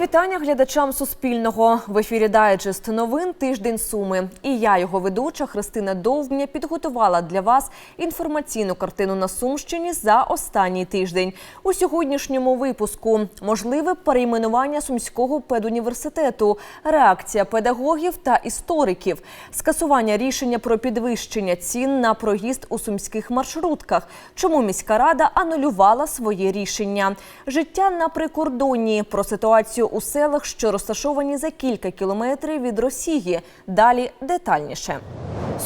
вітання глядачам Суспільного. В ефірі Дайджест новин Тиждень Суми. І я, його ведуча Христина Довбня, підготувала для вас інформаційну картину на Сумщині за останній тиждень. У сьогоднішньому випуску можливе перейменування Сумського педуніверситету, реакція педагогів та істориків, скасування рішення про підвищення цін на проїзд у сумських маршрутках. Чому міська рада анулювала своє рішення? Життя на прикордонні про ситуацію у селах, що розташовані за кілька кілометрів від Росії. Далі детальніше.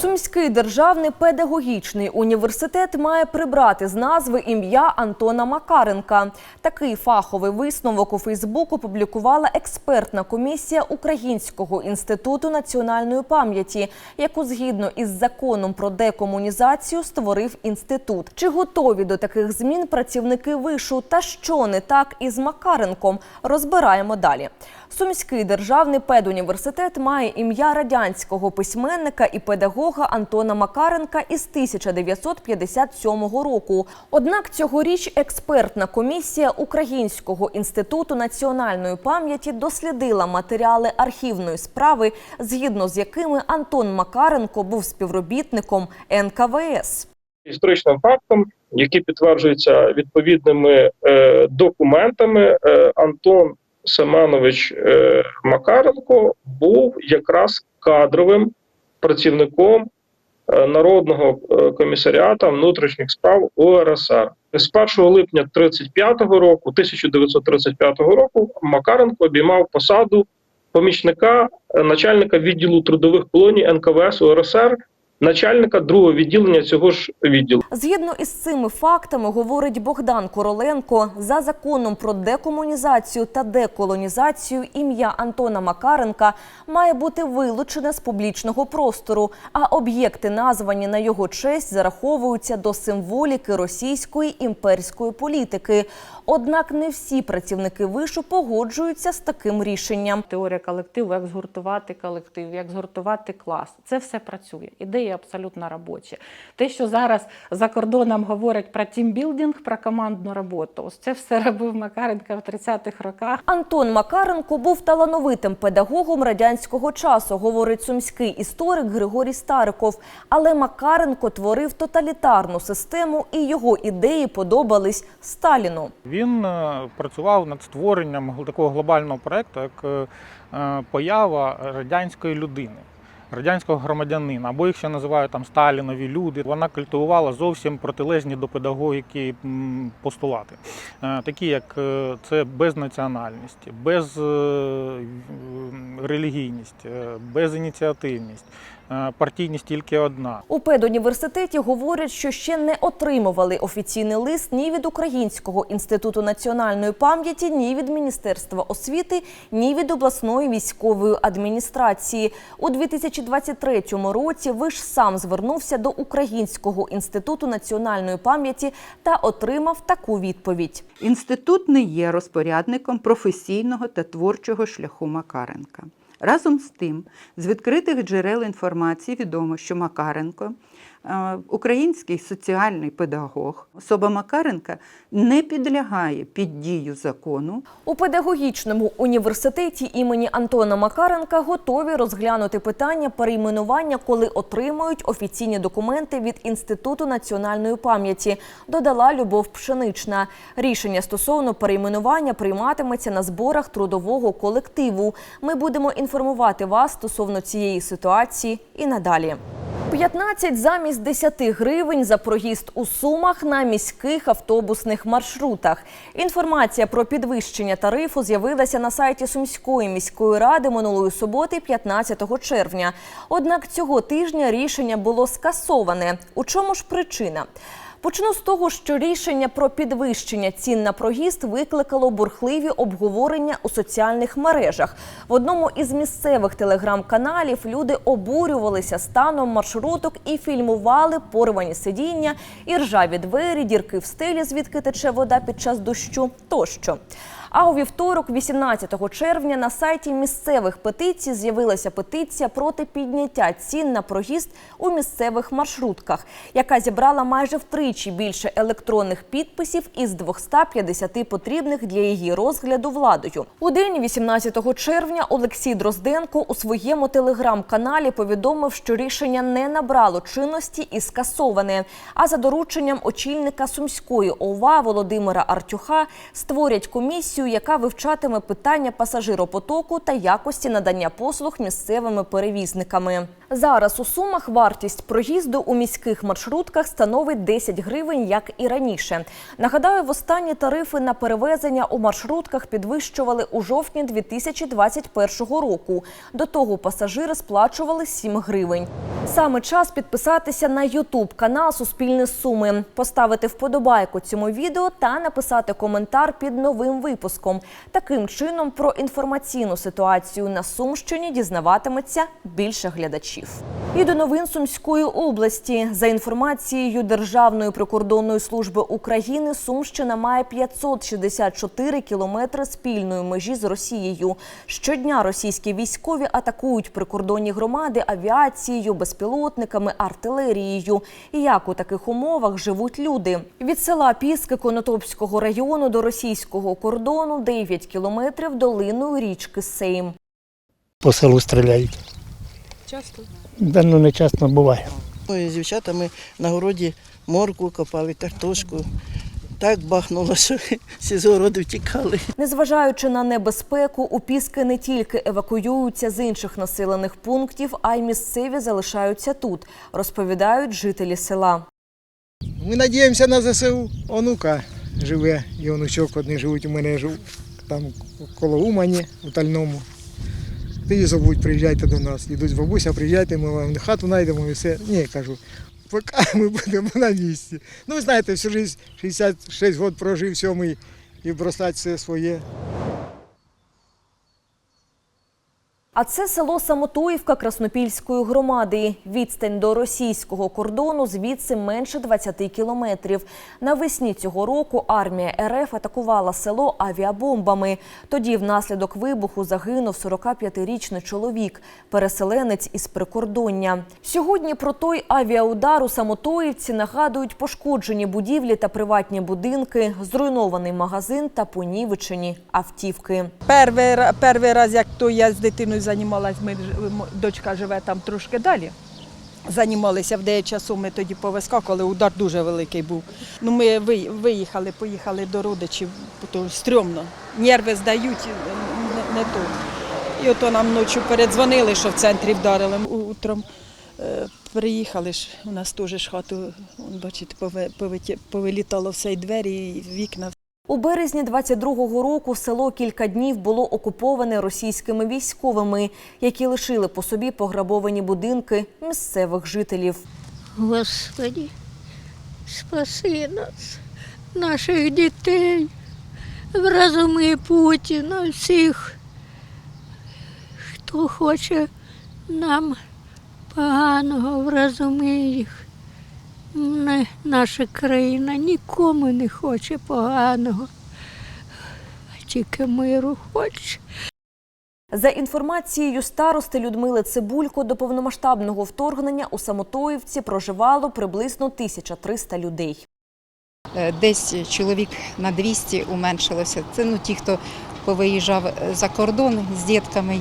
Сумський державний педагогічний університет має прибрати з назви ім'я Антона Макаренка. Такий фаховий висновок у Фейсбуку публікувала експертна комісія Українського інституту національної пам'яті, яку згідно із законом про декомунізацію створив інститут. Чи готові до таких змін працівники вишу та що не так із Макаренком? Розбираємо далі. Сумський державний педуніверситет має ім'я радянського письменника і педагога Антона Макаренка із 1957 року. Однак цьогоріч експертна комісія Українського інституту національної пам'яті дослідила матеріали архівної справи, згідно з якими Антон Макаренко був співробітником НКВС. історичним фактом, які підтверджуються відповідними е, документами, е, Антон Семенович е, Макаренко був якраз кадровим працівником е, Народного е, комісаріата внутрішніх справ УРСР. З 1 липня 35-го року, 1935 року, Макаренко обіймав посаду помічника начальника відділу трудових колоній НКВС УРСР, начальника другого відділення цього ж відділу. Згідно із цими фактами, говорить Богдан Короленко, за законом про декомунізацію та деколонізацію ім'я Антона Макаренка має бути вилучене з публічного простору, а об'єкти, названі на його честь, зараховуються до символіки російської імперської політики. Однак не всі працівники вишу погоджуються з таким рішенням. теорія колективу, як згуртувати колектив, як згуртувати клас. Це все працює. Ідеї абсолютно робочі. Те, що зараз за кордоном говорять про тімбілдинг, про командну роботу, ось це все робив Макаренко в 30-х роках. Антон Макаренко був талановитим педагогом радянського часу, говорить сумський історик Григорій Стариков. Але Макаренко творив тоталітарну систему, і його ідеї подобались Сталіну. Він е, працював над створенням такого глобального проєкту, як е, е, поява радянської людини, радянського громадянина, або їх ще називають там Сталінові люди. Вона культивувала зовсім протилежні до педагогіки постулати, Е, такі як е, це безнаціональність, безрелігійність, безініціативність, е, партійність тільки одна. У педуніверситеті говорять, що ще не отримували офіційний лист ні від Українського інституту національної пам'яті, ні від Міністерства освіти, ні від обласної військової адміністрації. У 2023 році виш сам звернувся до Українського інституту національної пам'яті та отримав таку відповідь. Інститут не є розпорядником професійного та творчого шляху Макаренка. Разом з тим, з відкритих джерел інформації відомо, що Макаренко український соціальний педагог. Особа Макаренка не підлягає під дію закону У педагогічному університеті імені Антона Макаренка готові розглянути питання перейменування, коли отримають офіційні документи від Інституту національної пам'яті. Додала Любов Пшенична. Рішення стосовно перейменування прийматиметься на зборах трудового колективу. Ми будемо інформувати вас стосовно цієї ситуації і надалі. 15 замість 10 гривень за проїзд у Сумах на міських автобусних маршрутах. Інформація про підвищення тарифу з'явилася на сайті Сумської міської ради минулої суботи, 15 червня. Однак цього тижня рішення було скасоване. У чому ж причина? Почну з того, що рішення про підвищення цін на проїзд викликало бурхливі обговорення у соціальних мережах. В одному із місцевих телеграм-каналів люди обурювалися станом маршруток і фільмували порвані сидіння, і ржаві двері, дірки в стелі, звідки тече вода під час дощу тощо. А у вівторок, 18 червня, на сайті місцевих петицій з'явилася петиція проти підняття цін на проїзд у місцевих маршрутках, яка зібрала майже втричі більше електронних підписів із 250 потрібних для її розгляду владою. У день 18 червня Олексій Дрозденко у своєму телеграм-каналі повідомив, що рішення не набрало чинності і скасоване. А за дорученням очільника сумської ОВА Володимира Артюха створять комісію, яка вивчатиме питання пасажиропотоку та якості надання послуг місцевими перевізниками. Зараз у сумах вартість проїзду у міських маршрутках становить 10 гривень, як і раніше. Нагадаю, востанні тарифи на перевезення у маршрутках підвищували у жовтні 2021 року. До того пасажири сплачували 7 гривень. Саме час підписатися на Ютуб канал Суспільне Суми, поставити вподобайку цьому відео та написати коментар під новим випуском. Таким чином про інформаційну ситуацію на Сумщині дізнаватиметься більше глядачів. І до новин Сумської області за інформацією Державної прикордонної служби України, Сумщина має 564 кілометри спільної межі з Росією. Щодня російські військові атакують прикордонні громади авіацією, безпілотниками, артилерією. І як у таких умовах живуть люди? Від села Піски Конотопського району до російського кордону 9 кілометрів долиною річки Сейм. по селу стріляють. Часто? Да, ну не часто буває. Ми з дівчатами на городі морку копали, картошку. Так бахнуло, що всі з городу втікали. Незважаючи на небезпеку, у Піски не тільки евакуюються з інших населених пунктів, а й місцеві залишаються тут, розповідають жителі села. Ми надіємося на ЗСУ. Онука живе, і онучок одні живуть у мене там коло Умані, у Тальному. Ти забудь, приїжджайте до нас. Йдуть бабуся, приїжджайте, ми вам хату знайдемо і все. Ні, кажу, поки ми будемо на місці. Ну, ви знаєте, всю життя 66 років прожив сьомий і бросати все своє. А це село Самотоївка Краснопільської громади. Відстань до російського кордону звідси менше 20 кілометрів. Навесні цього року армія РФ атакувала село авіабомбами. Тоді внаслідок вибуху загинув 45-річний чоловік, переселенець із прикордоння. Сьогодні про той авіаудар у Самотоївці нагадують пошкоджені будівлі та приватні будинки, зруйнований магазин та понівечені автівки. Перший раз, як то я з дитиною займалась, ми, дочка живе там трошки далі. Займалися в деякий часу, ми тоді повискакували, удар дуже великий був. Ну, ми виїхали, поїхали до родичів, то стрьомно. Нерви здають, не, не то. І ото нам ночі передзвонили, що в центрі вдарили. Утром е, приїхали ж, у нас теж хату, бачите, повилітало все і двері, і вікна, У березні 22-го року село кілька днів було окуповане російськими військовими, які лишили по собі пограбовані будинки місцевих жителів. Господи, спаси нас, наших дітей, вразуми Путіна, всіх, хто хоче нам поганого, вразуми їх. Не, наша країна нікому не хоче поганого, тільки миру хоче. За інформацією старости Людмили Цибулько, до повномасштабного вторгнення у Самотоївці проживало приблизно 1300 людей. Е, Десь чоловік на 200 уменшилося. Це ну, ті, хто повиїжджав за кордон з дітками.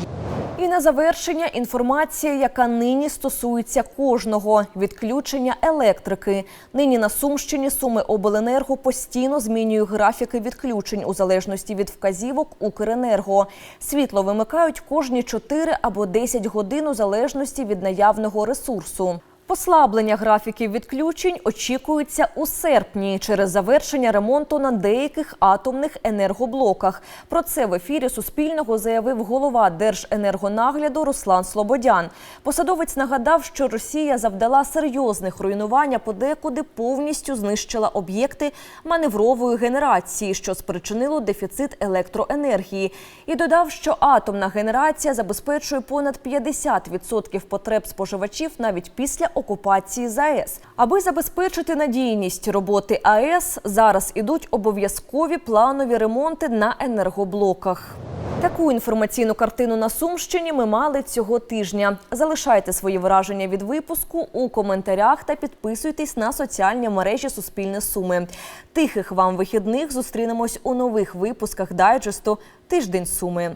І на завершення інформація, яка нині стосується кожного відключення електрики. Нині на Сумщині Суми Обленерго постійно змінює графіки відключень у залежності від вказівок Укренерго. Світло вимикають кожні 4 або 10 годин у залежності від наявного ресурсу. Послаблення графіків відключень очікується у серпні через завершення ремонту на деяких атомних енергоблоках. Про це в ефірі Суспільного заявив голова Держенергонагляду Руслан Слободян. Посадовець нагадав, що Росія завдала серйозних руйнувань, подекуди повністю знищила об'єкти маневрової генерації, що спричинило дефіцит електроенергії. І додав, що атомна генерація забезпечує понад 50% потреб споживачів навіть після окупації ЗАЕС. Аби забезпечити надійність роботи АЕС, зараз ідуть обов'язкові планові ремонти на енергоблоках. Таку інформаційну картину на Сумщині ми мали цього тижня. Залишайте свої враження від випуску у коментарях та підписуйтесь на соціальні мережі Суспільне Суми. Тихих вам вихідних зустрінемось у нових випусках дайджесту Тиждень Суми.